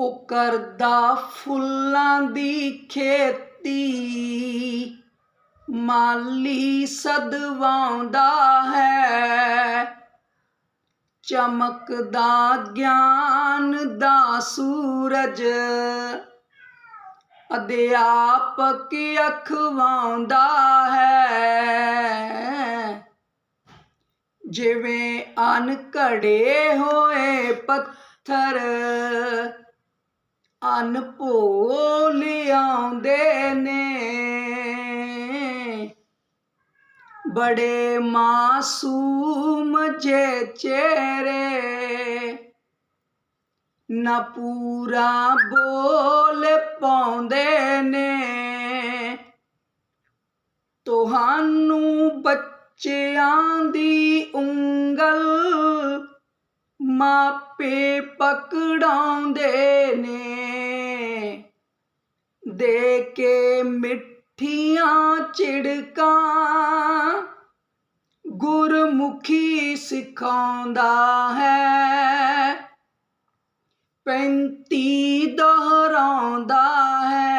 ਉਹ ਕਰਦਾ ਫੁੱਲਾਂ ਦੀ ਖੇਤੀ। ਮਾਲੀ ਸਦਵਾਉਂਦਾ ਹੈ। ਚਮਕਦਾ ਗਿਆਨ ਦਾ ਸੂਰਜ। ਅਧਿਆਪਕ ਅਖਵਾਉਂਦਾ ਹੈ। ਜਿਵੇਂ ਅਨਘੜੇ ਹੋਏ ਪੱਥਰ। ਅਨਭੋਲ ਆਉਂਦੇ ਨੇ। ਬੜੇ ਮਾਸੂਮ ਜੇ ਚਿਹਰੇ, ਨਾ ਪੂਰਾ ਬੋਲ ਪਾਉਂਦੇ ਨੇ। ਤੁਹਾਨੂੰ ਬੱਚਿਆਂ ਦੀ ਉਂਗਲ ਮਾਪੇ ਪਕੜਾਉਂਦੇ ਨੇ ਦੇ ਕੇ ਮਿੱਠੀਆਂ ਝਿੜਕਾਂ ਗੁਰਮੁਖੀ ਸਿਖਾਉਂਦਾ ਹੈ। ਪੈਂਤੀ ਦੁਹਰਾਉਂਦਾ ਹੈ।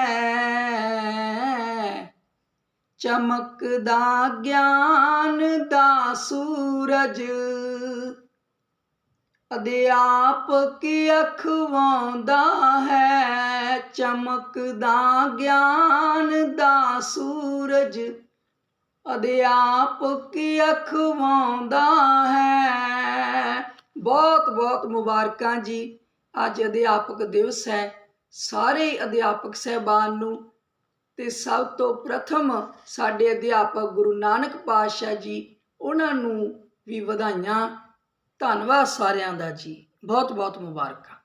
ਚਮਕਦਾ ਗਿਆਨ ਦਾ ਸੂਰਜ ਅਧਿਆਪਕ ਅਖਵਾਉਂਦਾ ਹੈ, ਚਮਕਦਾ ਗਿਆਨ ਦਾ ਸੂਰਜ। ਅਧਿਆਪਕ ਅਖਵਾਉਂਦਾ ਹੈ। ਬਹੁਤ ਬਹੁਤ ਮੁਬਾਰਕਾਂ ਜੀ। ਅੱਜ ਅਧਿਆਪਕ ਦਿਵਸ ਹੈ। ਸਾਰੇ ਅਧਿਆਪਕ ਸਹਿਬਾਨ ਨੂੰ ਤੇ ਸਭ ਤੋਂ ਪ੍ਰਥਮ ਸਾਡੇ ਅਧਿਆਪਕ ਗੁਰੂ ਨਾਨਕ ਪਾਤਸ਼ਾਹ ਜੀ, ਉਹਨਾਂ ਨੂੰ ਵੀ ਵਧਾਈਆਂ। ਧੰਨਵਾਦ ਸਾਰਿਆਂ ਦਾ ਜੀ। ਬਹੁਤ ਬਹੁਤ ਮੁਬਾਰਕਾਂ।